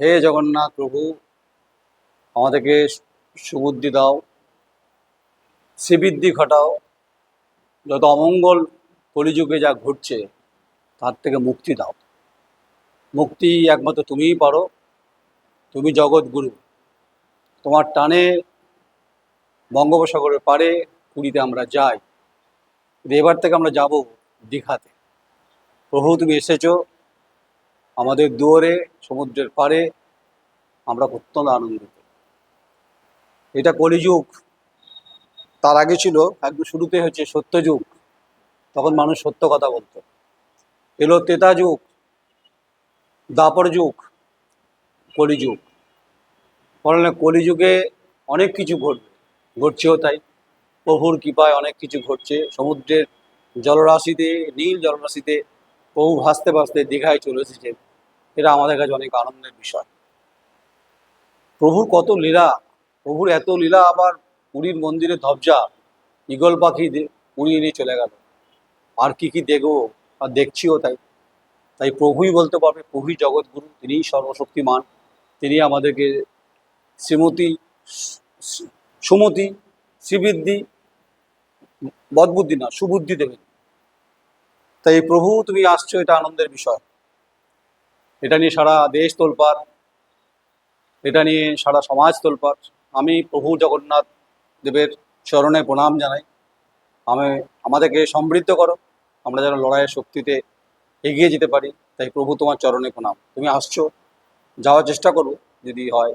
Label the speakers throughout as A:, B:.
A: হে জগন্নাথ প্রভু, আমাদেরকে সুবুদ্ধি দাও, শ্রীবৃদ্ধি ঘটাও। যত অমঙ্গল কলিযুগে যা ঘটছে, তার থেকে মুক্তি দাও। মুক্তি একমাত্র তুমিই পারো, তুমি জগৎগুরু। তোমার টানে বঙ্গোপসাগরের পারে পুরীতে আমরা যাই। এবার থেকে আমরা যাব দীঘাতে। প্রভু তুমি এসেছ আমাদের দুয়ারে, সমুদ্রের পাড়ে আমরা অত্যন্ত আনন্দিত। এটা কলিযুগ। তার আগে ছিল, একদম শুরুতে হচ্ছে সত্যযুগ। তখন মানুষ সত্য কথা বলতো। এলো তেতা যুগ দাপর যুগ কলিযুগ। ফলে কলিযুগে অনেক কিছু ঘটবে। ঘটছেও তাই। প্রভুর কৃপায় অনেক কিছু ঘটছে। সমুদ্রের জলরাশিতে, নীল জলরাশিতে প্রভু ভাসতে ভাসতে দীঘায় চলে এসেছে। এটা আমাদের কাছে অনেক আনন্দের বিষয়। প্রভুর কত লীলা, প্রভুর এত লীলা আবার পুরীর মন্দিরে ধবজা, ঈগল পাখি উড়িয়ে নিয়ে চলে গেল। আর কি কি দেখব, আর দেখছিও তাই। তাই প্রভুই বলতে পারবে, প্রভুই জগৎগুরু, তিনিই সর্বশক্তিমান। তিনি আমাদেরকে শ্রীমতী সুমতি, শ্রীবৃদ্ধি, বদবুদ্ধি না, সুবুদ্ধি দেবেন। তাই প্রভু, তুমি আসছো, এটা আনন্দের বিষয়। এটা নিয়ে সারা দেশ তোলপাড়, এটা নিয়ে সারা সমাজ তোলপাড়। আমি প্রভু জগন্নাথ দেবের চরণে প্রণাম জানাই। আমি, আমাদেরকে সমৃদ্ধ করো। আমরা যেন লড়াইয়ের শক্তিতে এগিয়ে যেতে পারি। তাই প্রভু, তোমার চরণে প্রণাম। তুমি আসছো, যাওয়ার চেষ্টা করো, যদি হয়।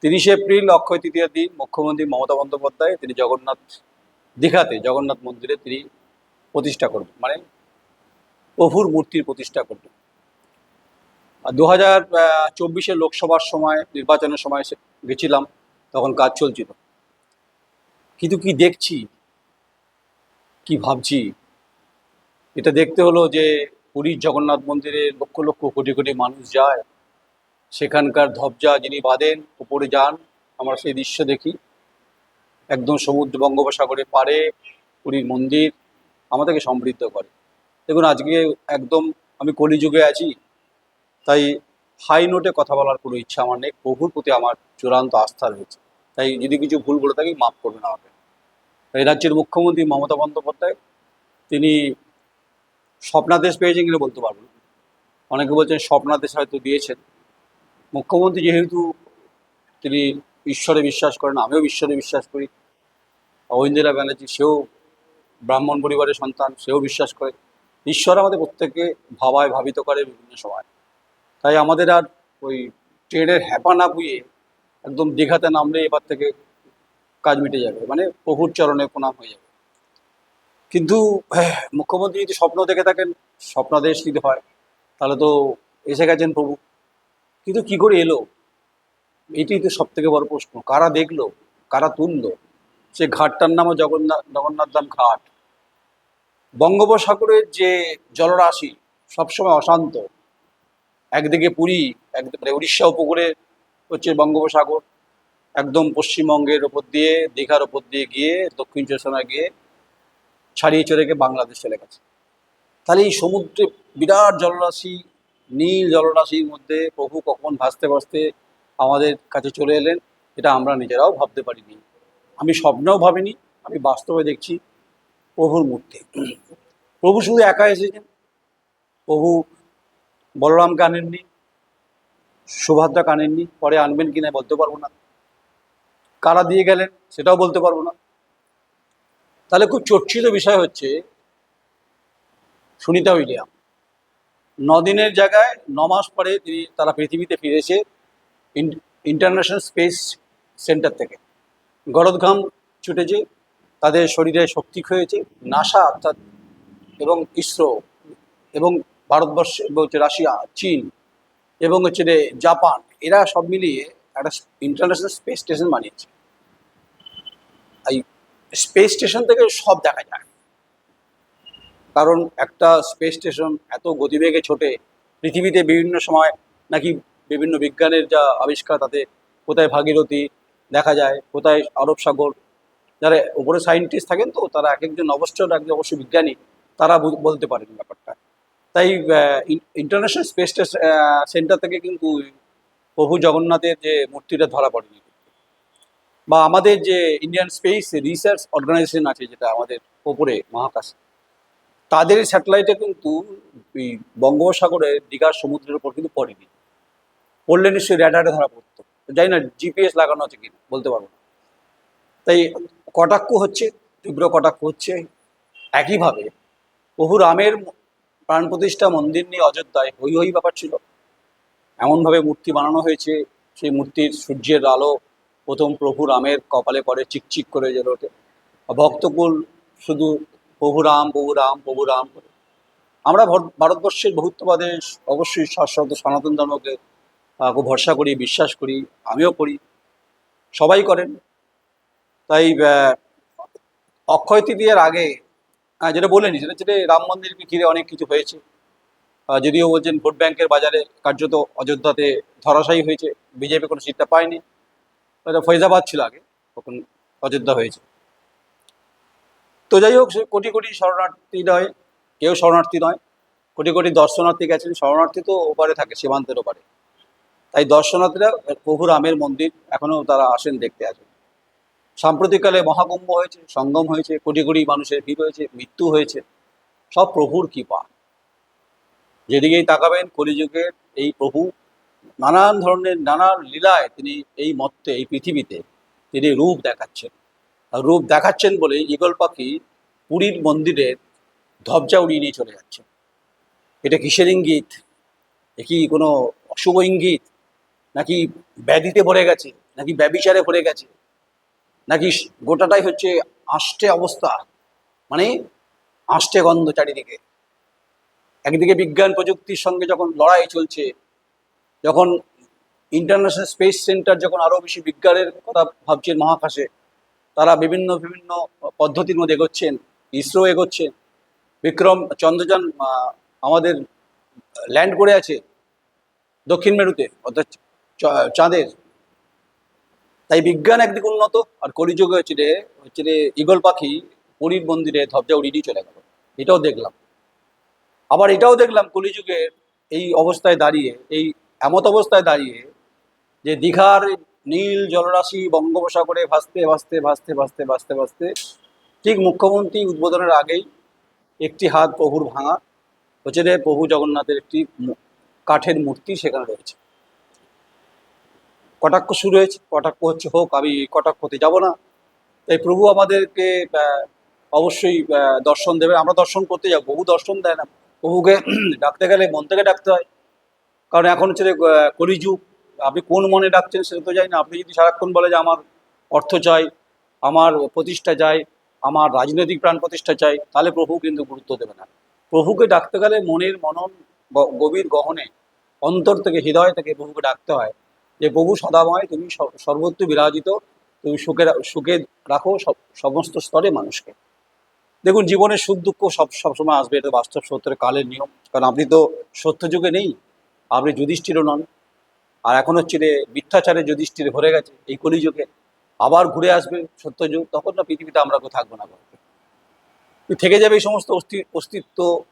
A: তিরিশে এপ্রিল অক্ষয় তৃতীয় দিন মুখ্যমন্ত্রী মমতা বন্দ্যোপাধ্যায়, তিনি জগন্নাথ দীঘাতে, জগন্নাথ মন্দিরে তিনি প্রতিষ্ঠা করবেন মানে প্রভুর মূর্তির প্রতিষ্ঠা করবেন আর দু হাজার চব্বিশে লোকসভার সময়, নির্বাচনের সময় গেছিলাম, তখন কাজ চলছিল। কিন্তু কি দেখছি? কি ভাবছি? এটা দেখতে হলো যে পুরীর জগন্নাথ মন্দিরে লক্ষ লক্ষ কোটি কোটি মানুষ যায়। সেখানকার ধবজা যিনি বাঁধেন উপরে যান। আমরা সেই দৃশ্য দেখি। একদম সমুদ্র বঙ্গোপসাগরের পারে পুরীর মন্দির। আমাদেরকে সমৃদ্ধ করে। দেখুন, আজকে একদম আমি কলিযুগে আছি, তাই হাই নোটে কথা বলার কোনো ইচ্ছা আমার নেই, প্রভুর প্রতি আমার চূড়ান্ত আস্থা রয়েছে। তাই যদি কিছু ভুল বলে থাকি, মাফ করবেন আমাকে। এই রাজ্যের মুখ্যমন্ত্রী মমতা বন্দ্যোপাধ্যায়, তিনি স্বপ্নাদেশ পেয়েছেন কিনা বলতে পারব অনেকে বলছেন স্বপ্নাদেশ হয়তো দিয়েছেন। মুখ্যমন্ত্রী যেহেতু তিনি ঈশ্বরে বিশ্বাস করেন, আমিও ঈশ্বরে বিশ্বাস করি। ঐন্দিরা ব্যানার্জি, সেও ব্রাহ্মণ পরিবারের সন্তান সেও বিশ্বাস করে। ঈশ্বর আমাদের প্রত্যেককে ভাবায় ভাবিত করে বিভিন্ন সময়। তাই আমাদের আর ওই ট্রেনের হ্যাপা না পুয়ে একদম দীঘাতে নামলে এবার থেকে কাজ মিটে যাবে মানে প্রভুর চরণে প্রণাম হয়ে যাবে। কিন্তু হ্যাঁ, মুখ্যমন্ত্রী যদি স্বপ্ন দেখে থাকেন স্বপ্নাদেশ যদি হয় তাহলে তো এসে গেছেন প্রভু। কিন্তু কি করে এলো? এটাই তো সব থেকে বড় প্রশ্ন। কারা দেখল? কারা তুললো? সে ঘাটটার নামও জগন্নাথ জগন্নাথ ধাম ঘাট। বঙ্গোপসাগরের যে জলরাশি সবসময় অশান্ত। একদিকে পুরী, একদিকে উড়িষ্যা উপকূলে হচ্ছে বঙ্গোপসাগর। একদম পশ্চিমবঙ্গের ওপর দিয়ে, দীঘার ওপর দিয়ে গিয়ে, দক্ষিণ চব্বিশ গিয়ে ছাড়িয়ে চলে গিয়ে বাংলাদেশ চলে গেছে। তাহলে এই সমুদ্রে বিরাট জলরাশি, নীল জলরাশির মধ্যে প্রভু কখন ভাসতে ভাসতে আমাদের কাছে চলে এলেন, এটা আমরা নিজেরাও ভাবতে পারিনি। আমি স্বপ্নেও ভাবিনি, আমি বাস্তবে দেখছি প্রভুর মূর্তি। প্রভু শুধু একা এসেছেন। প্রভু বলরামকে আনেননি সুভদ্রাকে আনেননি, পরে আনবেন কিনা বলতে পারব না। কারা দিয়ে গেলেন সেটাও বলতে পারব না। তাহলে খুব চর্চিত বিষয় হচ্ছে সুনিতা উইলিয়াম। দিনের জায়গায় ন মাস পরে তিনি তারা পৃথিবীতে ফিরেছে ইন্টারন্যাশনাল স্পেস সেন্টার থেকে। গরদঘাম ছুটেছে, তাদের শরীরে শক্তি হয়েছে নাসা অর্থাৎ এবং ইসরো এবং ভারতবর্ষ হচ্ছে রাশিয়া, চীন এবং হচ্ছে রে জাপান, এরা সব মিলিয়ে একটা ইন্টারন্যাশনাল স্পেস স্টেশন বানিয়েছে। এই স্পেস স্টেশন থেকে সব দেখা যায়। কারণ একটা স্পেস স্টেশন এত গতিবেগে ছোটে, পৃথিবীতে বিভিন্ন সময় নাকি বিভিন্ন বিজ্ঞানের যা আবিষ্কার তাতে কোথায় ভাগীরথী দেখা যায়, কোথায় আরব সাগর, যারা উপরে সায়েন্টিস্ট থাকেন তো, তারা এক একজন অবশ্যই একজন অবশ্য বিজ্ঞানী, তারা বলতে পারেন ব্যাপারটা। তাই ইন্টারন্যাশনাল স্পেস সেন্টার থেকে কিন্তু প্রভু জগন্নাথের যে মূর্তিটা ধরা পড়েনি। বা আমাদের যে ইন্ডিয়ান স্পেস রিসার্চ অর্গানাইজেশন আছে, যেটা আমাদের ওপরে মহাকাশ, তাদের স্যাটেলাইটে কিন্তু এই বঙ্গোপসাগরের দীঘার সমুদ্রের উপর কিন্তু পড়েনি। পড়লে নিশ্চয়ই র্যাডারে ধরা পড়তো। জানি না জিপিএস লাগানো আছে কিনা, বলতে পারব তাই কটাক্ষ হচ্ছে, তীব্র কটাক্ষ হচ্ছে। একইভাবে প্রভু রামের প্রাণ প্রতিষ্ঠা মন্দির নিয়ে অযোধ্যায় হই হই ব্যাপার ছিল। এমনভাবে মূর্তি বানানো হয়েছে, সেই মূর্তির সূর্যের আলো প্রথম প্রভু রামের কপালে পড়ে, চিকচিক করে যেন ওঠে। ভক্তকুল শুধু প্রভু রাম প্রভু রাম প্রভু রাম আমরা ভারতবর্ষের বহুত্ববাদে অবশ্যই শাশ্বত সনাতন ধর্মকে ভরসা করি বিশ্বাস করি আমিও করি সবাই করেন। তাই অক্ষয় তৃতীয়ার আগে আহ, যেটা বলেনি সেটা হচ্ছে যে রাম মন্দিরকে ঘিরে অনেক কিছু হয়েছে। যদিও বলছেন ভোট ব্যাংকের বাজারে কার্যত অযোধ্যাতে ধরাশায়ী হয়েছে বিজেপি কোনো সিটটা পায়নি। এটা ফৈজাবাদ ছিল আগে তখন অযোধ্যা হয়েছে। তো যাই হোক কোটি কোটি শরণার্থী নয় কেউ শরণার্থী নয়। কোটি কোটি দর্শনার্থী গেছেন শরণার্থী তো ওপারে থাকে সীমান্তের ওপারে। তাই দর্শনার্থীরা প্রভু রামের মন্দির এখনও তারা আসেন দেখতে আসেন। সাম্প্রতিককালে মহাকুম্ভ হয়েছে, সঙ্গম হয়েছে, কোটি কোটি মানুষের ভিড় হয়েছে, মৃত্যু হয়েছে। সব প্রভুর কৃপা। যেদিকেই তাকাবেন, কলিযুগের এই প্রভু নানান ধরনের, নানান লীলায় তিনি এই মত্তে এই পৃথিবীতে তিনি রূপ দেখাচ্ছেন। আর রূপ দেখাচ্ছেন বলে ঈগল পাখি পুরীর মন্দিরের ধবজা উড়িয়ে নিয়ে চলে যাচ্ছে। এটা কিসের ইঙ্গিত? এ কি কোনো অশুভ ইঙ্গিত? নাকি ব্যাধিতে ভরে গেছে, নাকি ব্যবিচারে ভরে গেছে, নাকি গোটাটাই হচ্ছে আষ্টে অবস্থা মানে আষ্টে গন্ধ চারিদিকে। একদিকে বিজ্ঞান প্রযুক্তির সঙ্গে যখন লড়াই চলছে, যখন ইন্টারন্যাশনাল স্পেস সেন্টার যখন আরও বেশি বিজ্ঞানের কথা ভাবছেন মহাকাশে, তারা বিভিন্ন বিভিন্ন পদ্ধতির মধ্যে এগোচ্ছেন, ইসরো এগোচ্ছেন, বিক্রম, চন্দ্রযান আমাদের ল্যান্ড করে আছে, দক্ষিণ মেরুতে, অর্থাৎ চাঁদের। তাই বিজ্ঞান একদিক উন্নত, আর কলিযুগে হচ্ছে রে হচ্ছে রে ঈগল পাখি পুরীর মন্দিরে ধবজা উড়িয়ে চলে গেল। এটাও দেখলাম। আবার এটাও দেখলাম কলিযুগের এই অবস্থায় দাঁড়িয়ে, এই এমত অবস্থায় দাঁড়িয়ে যে দীঘার নীল জলরাশি বঙ্গোপসাগরে ভাসতে ভাসতে ভাসতে ভাসতে ভাসতে ভাসতে ঠিক মুখ্যমন্ত্রী উদ্বোধনের আগেই একটি হাত প্রভুর ভাঙা, হচ্ছে প্রভু জগন্নাথের একটি কাঠের মূর্তি সেখানে রয়েছে। কটাক্ষ শুরু হয়েছে, কটাক্ষ হচ্ছে, হোক, আমি কটাক্ষতে যাব না। তাই প্রভু আমাদেরকে অবশ্যই দর্শন দেবে আমরা দর্শন করতে যাব বহু দর্শন দেয় না। প্রভুকে ডাকতে গেলে মন থেকে ডাকতে হয়। কারণ এখন হচ্ছে কলিযুগ। আপনি কোন মনে ডাকছেন সেটা তো জানি না। আপনি যদি সারাক্ষণ বলে যে, আমার অর্থ চাই, আমার প্রতিষ্ঠা চাই, আমার রাজনৈতিক প্রাণ প্রতিষ্ঠা চাই, তাহলে প্রভু কিন্তু গুরুত্ব দেবে না। প্রভুকে ডাকতে গেলে মনের মনন গভীর গহনে, অন্তর থেকে, হৃদয় থেকে প্রভুকে ডাকতে হয়। যে প্রভু সদাময় তুমি সর্বত্র বিরাজিত, তুমি সুখে সুখে রাখো সমস্ত স্তরে মানুষকে। দেখুন জীবনের সুখ দুঃখ সব সবসময় আসবে, এটা বাস্তব সত্যের কালের নিয়ম। কারণ আপনি তো সত্য যুগে নেই, আপনি যুধিষ্ঠিরও নন। আর এখন হচ্ছে রে মিথ্যাচারে যুধিষ্ঠির ভরে গেছে, এই কলিযুগে। আবার ঘুরে আসবে সত্যযুগ, তখন না পৃথিবীতে আমরা কেউ থাকব না থেকে যাবে এই সমস্ত অস্তি- অস্তিত্ব,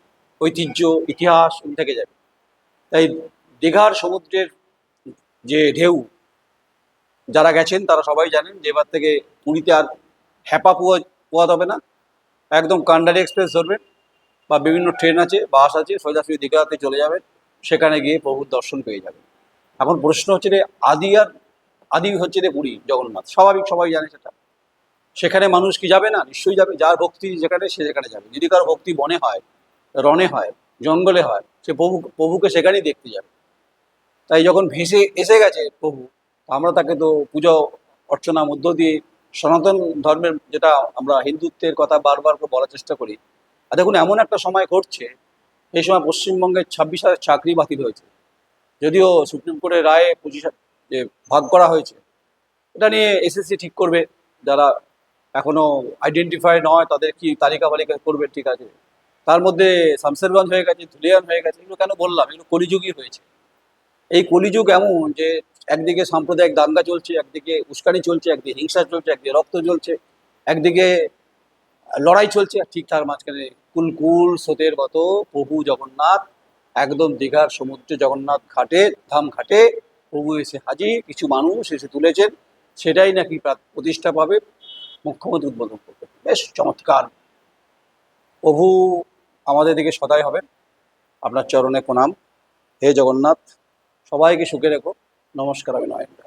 A: ঐতিহ্য, ইতিহাস থেকে যাবে। তাই দীঘার সমুদ্রের যে ঢেউ, যারা গেছেন তারা সবাই জানেন যে এবার থেকে পুরীতে আর হ্যাপা পোয়া, পোয়াতে হবে না। একদম কান্ডারি এক্সপ্রেস ধরবেন বা বিভিন্ন ট্রেন আছে, বাস আছে, সোজাসুজি দীঘাতে চলে যাবেন, সেখানে গিয়ে প্রভুর দর্শন পেয়ে যাবেন। এখন প্রশ্ন হচ্ছে যে আদি আর, আদি হচ্ছে রে পুরী, জগন্নাথ, স্বাভাবিক সবাই জানে সেটা। সেখানে মানুষ কি যাবে না? নিশ্চয়ই যাবে, যার ভক্তি যেখানে, সে যেখানে যাবে। যদি কারও ভক্তি বনে হয় রনে হয়, জঙ্গলে হয়, সে প্রভু, প্রভুকে সেখানেই দেখতে যাবে। তাই যখন ভেসে এসে গেছে প্রভু আমরা তাকে তো পুজো অর্চনার মধ্য দিয়ে সনাতন ধর্মের যেটা আমরা হিন্দুত্বের কথা বারবার করে বলার চেষ্টা করি। আর দেখুন, এমন একটা সময় ঘটছে, এই সময় পশ্চিমবঙ্গের ছাব্বিশ হাজার চাকরি বাতিল হয়েছে। যদিও সুপ্রিম কোর্টের রায়ে পঁচিশ যে ভাগ করা হয়েছে, এটা নিয়ে এসএসসি ঠিক করবে, যারা এখনও আইডেন্টিফাই নয় তাদের কি তালিকা বালিকা করবে, ঠিক আছে। তার মধ্যে শামসেরগঞ্জ হয়ে গেছে, ধুলিয়ান হয়ে গেছে, এগুলো কেন বললাম? এগুলো কলিযুগই হয়েছে। এই কলিযুগ এমন যে একদিকে সাম্প্রদায়িক দাঙ্গা চলছে, একদিকে উস্কানি চলছে, একদিকে হিংসা চলছে, একদিকে রক্ত চলছে একদিকে লড়াই চলছে। আর ঠিক মাঝখানে কুলকুল স্রোতের মতো প্রভু জগন্নাথ, একদম দীঘার সমুদ্র জগন্নাথ ঘাটে, ধাম ঘাটে প্রভু এসে হাজির, কিছু মানুষ এসে তুলেছেন, সেটাই নাকি প্রা- প্রতিষ্ঠা পাবে, মুখ্যমন্ত্রী উদ্বোধন করবে বেশ চমৎকার। প্রভু আমাদের দিকে সদাই হবেন। আপনার চরণে প্রণাম। হে জগন্নাথ সবাইকে সুখে রেখো। নমস্কার আমি নয়ন।